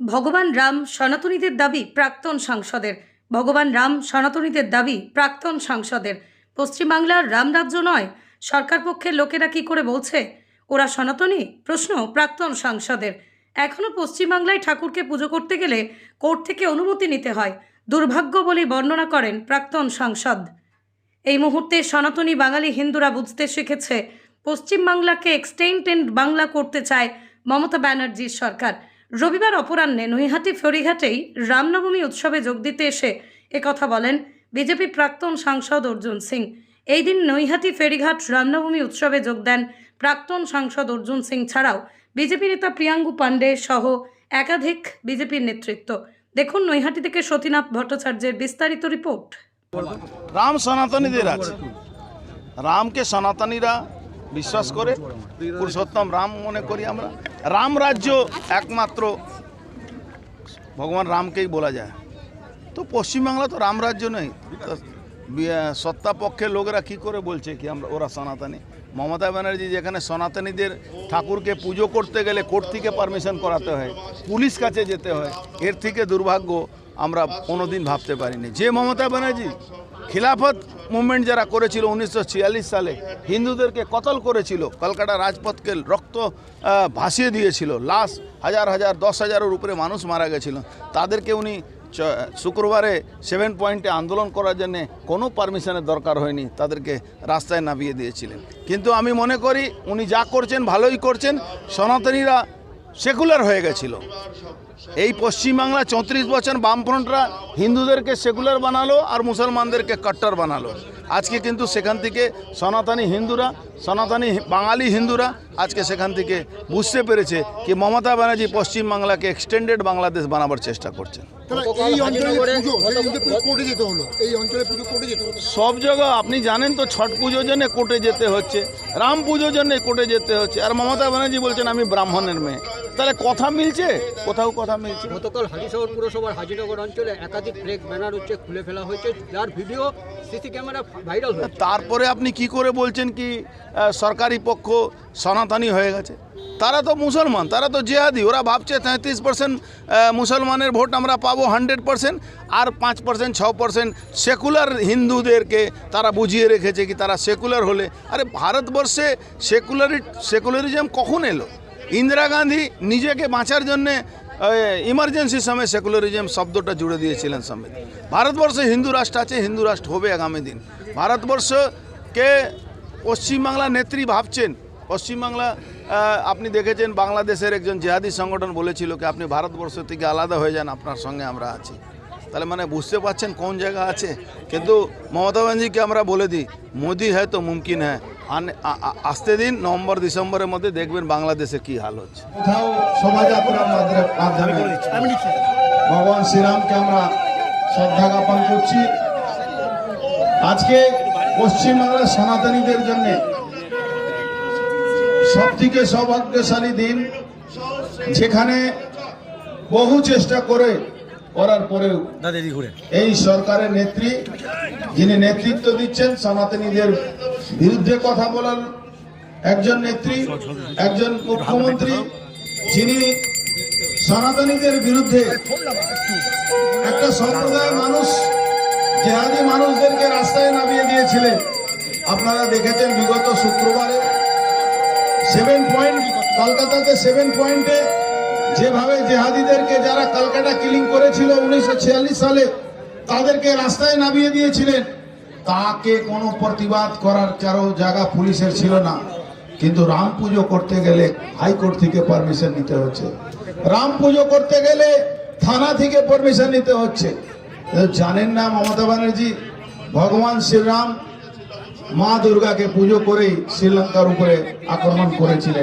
ভগবান রাম সনাতনীদের দাবি প্রাক্তন সাংসদের। ভগবান রাম সনাতনীদের দাবি প্রাক্তন সাংসদের। পশ্চিমবাংলার রামরাজ্য নয়, সরকার পক্ষের লোকেরা কি করে বলছে? ওরা সনাতনী? প্রশ্ন প্রাক্তন সাংসদের। এখনও পশ্চিমবাংলায় ঠাকুরকে পুজো করতে গেলে কোর্ট থেকে অনুমতি নিতে হয়, দুর্ভাগ্য বলে বর্ণনা করেন প্রাক্তন সাংসদ। এই মুহূর্তে সনাতনী বাঙালি হিন্দুরা বুঝতে শিখেছে, পশ্চিমবাংলাকে এক্সটেন্টেন্ড বাংলা করতে চায় মমতা ব্যানার্জির সরকার। রবিবার অপরাহ্নে নৈহাটি ফেরিঘাটেই রামনবমী উৎসবে যোগ দিতে এসে একথা বলেন বিজেপি প্রাক্তন সাংসদ অর্জুন সিং। এই দিন নৈহাটি ফেরিঘাট রামনবমী উৎসবে যোগ দেন প্রাক্তন সাংসদ অর্জুন সিং ছাড়াও বিজেপি নেতা প্রিয়াঙ্গু পাণ্ডে সহ একাধিক বিজেপির নেতৃত্ব। দেখুন নৈহাটি থেকে সতীনাথ ভট্টাচার্যের বিস্তারিত রিপোর্ট। রাম সনাতনীদের আছে রামকে সনাতনীরা বিশ্বাস করে পুরুষোত্তম রাম মনে করি আমরা। রাম রাজ্য একমাত্র, ভগবান রামকেই বলা যায়। তো পশ্চিমবাংলা তো রাম রাজ্য নেই তো বি- সত্তা পক্ষের লোকেরা কি করে বলছে কি আমরা, ওরা সনাতনী? মমতা ব্যানার্জি যেখানে সনাতনীদের ঠাকুরকে পুজো করতে গেলে কোর্ট থেকে পারমিশন করাতে হয়, পুলিশ কাছে যেতে হয়, এর থেকে দুর্ভাগ্য আমরা কোনোদিন ভাবতে পারিনি। যে মমতা ব্যানার্জি খিলাফত মুভমেন্ট যারা করেছিল উনিশশো সালে, হিন্দুদেরকে কতল করেছিল, কলকাতা রাজপথকে রক্ত ভাসিয়ে দিয়েছিল, লাশ হাজার হাজার, দশ হাজারের উপরে মানুষ মারা গেছিল, তাদেরকে উনি শুক্রবারে সেভেন পয়েন্টে আন্দোলন করার জন্য কোনো পারমিশনের দরকার হয়নি, তাদেরকে রাস্তায় নামিয়ে দিয়েছিলেন। কিন্তু আমি মনে করি, উনি যা করছেন ভালোই করছেন, সনাতনীরা সেকুলার হয়ে গেছিল। এই পশ্চিমবাংলা চৌত্রিশ বছর বামফ্রন্টরা হিন্দুদেরকে সেকুলার বানালো আর মুসলমানদেরকে কট্টর বানালো। আজকে কিন্তু সেখান থেকে সনাতনী হিন্দুরা সনাতনী বাঙালি হিন্দুরা আজকে সেখান থেকে বুঝতে পেরেছে কি মমতা ব্যানার্জি পশ্চিমবাংলাকে এক্সটেন্ডেড বাংলাদেশ বানাবার চেষ্টা করছেন। সব জায়গা আপনি জানেন তো ছট পুজোর জন্য কোর্টে যেতে হচ্ছে রাম পুজোর জন্য কোর্টে যেতে হচ্ছে আর মমতা ব্যানার্জি বলছেন আমি ব্রাহ্মণের মেয়ে। তাহলে কথা মিলছে? কোথাও কথা মিলছে? গতকাল হাজিশহর পুরসভার হাজিনগর অঞ্চলে একাধিক ফ্লেগ ব্যানার হচ্ছে খুলে ফেলা হয়েছে যার ভিডিও সিসি ক্যামেরা ভাইরাল হয়েছে। তারপরে আপনি কি করে বলছেন কি সরকারি পক্ষ সনাতনী হয়ে গেছে? তারা তো মুসলমান তারা তো জেহাদি ওরা ভাবছে তেঁত্রিশ পার্সেন্ট মুসলমানের ভোট আমরা পাবো হান্ড্রেড পার্সেন্ট আর পাঁচ পার্সেন্ট ছ পার্সেন্ট সেকুলার হিন্দুদেরকে তারা বুঝিয়ে রেখেছে কি তারা সেকুলার হলে। আরে ভারতবর্ষে সেকুলারি সেকুলারিজম কখন এলো? ইন্দিরা গান্ধী নিজেকে বাঁচার জন্যে ইমার্জেন্সি সময় সেকুলারিজম শব্দটা জুড়ে দিয়েছিলেন সংবিধান ভারতবর্ষে হিন্দু রাষ্ট্র আছে, হিন্দু রাষ্ট্র হবে আগামী দিন। ভারতবর্ষকে পশ্চিমবাংলা নেত্রী ভাবছেন। পশ্চিমবাংলা আপনি দেখেছেন বাংলাদেশের একজন জেহাদি সংগঠন বলেছিল কি, আপনি ভারতবর্ষ থেকে আলাদা হয়ে যান, আপনার সঙ্গে আমরা আছি। তাহলে মানে বুঝতে পারছেন কোন জায়গা আছে? কিন্তু মমতা ব্যানার্জিকে আমরা বলে দিই, মোদি হ্যাঁ তো মুমকিন হ্যাঁ আসতে দিন নভেম্বর ডিসেম্বরের মধ্যে দেখবেন বাংলাদেশের কি হাল হচ্ছে। কোথাও শোভাযাত্রার মাধ্যমে মাধ্যমে ভগবান শ্রীরামকে আমরা শ্রদ্ধা জ্ঞাপন করছি। আজকে পশ্চিমবাংলার সনাতনীদের জন্য সব থেকে সৌভাগ্যশালী দিন যেখানে বহু চেষ্টা করে করার পরেও এই সরকারের নেত্রী যিনি নেতৃত্ব দিচ্ছেন সনাতনীদের বিরুদ্ধে কথা বলার একজন নেত্রী একজন মুখ্যমন্ত্রী যিনি সনাতনীদের বিরুদ্ধে একটা সম্প্রদায়ের মানুষ জেহাদি মানুষদেরকে রাস্তায় নামিয়ে দিয়েছিলেন। আপনারা দেখেছেন বিগত শুক্রবারে সেভেন পয়েন্ট কলকাতাতে সেভেন পয়েন্টে যেভাবে জেহাদিদেরকে যারা কলকাতা কিলিং করেছিল উনিশশো সালে, তাদেরকে রাস্তায় নামিয়ে দিয়েছিলেন। তাকে কোনো প্রতিবাদ করার কারও জায়গা পুলিশের ছিল না। কিন্তু রাম পুজো করতে গেলে হাইকোর্ট থেকে পারমিশন নিতে হচ্ছে। রাম পুজো করতে গেলে থানা থেকে পারমিশন নিতে হচ্ছে। জানেন না মমতা ব্যানার্জি? ভগবান শ্রীরাম মা দুর্গাকে পুজো করেই শ্রীলঙ্কার উপরে আক্রমণ করেছিলেন।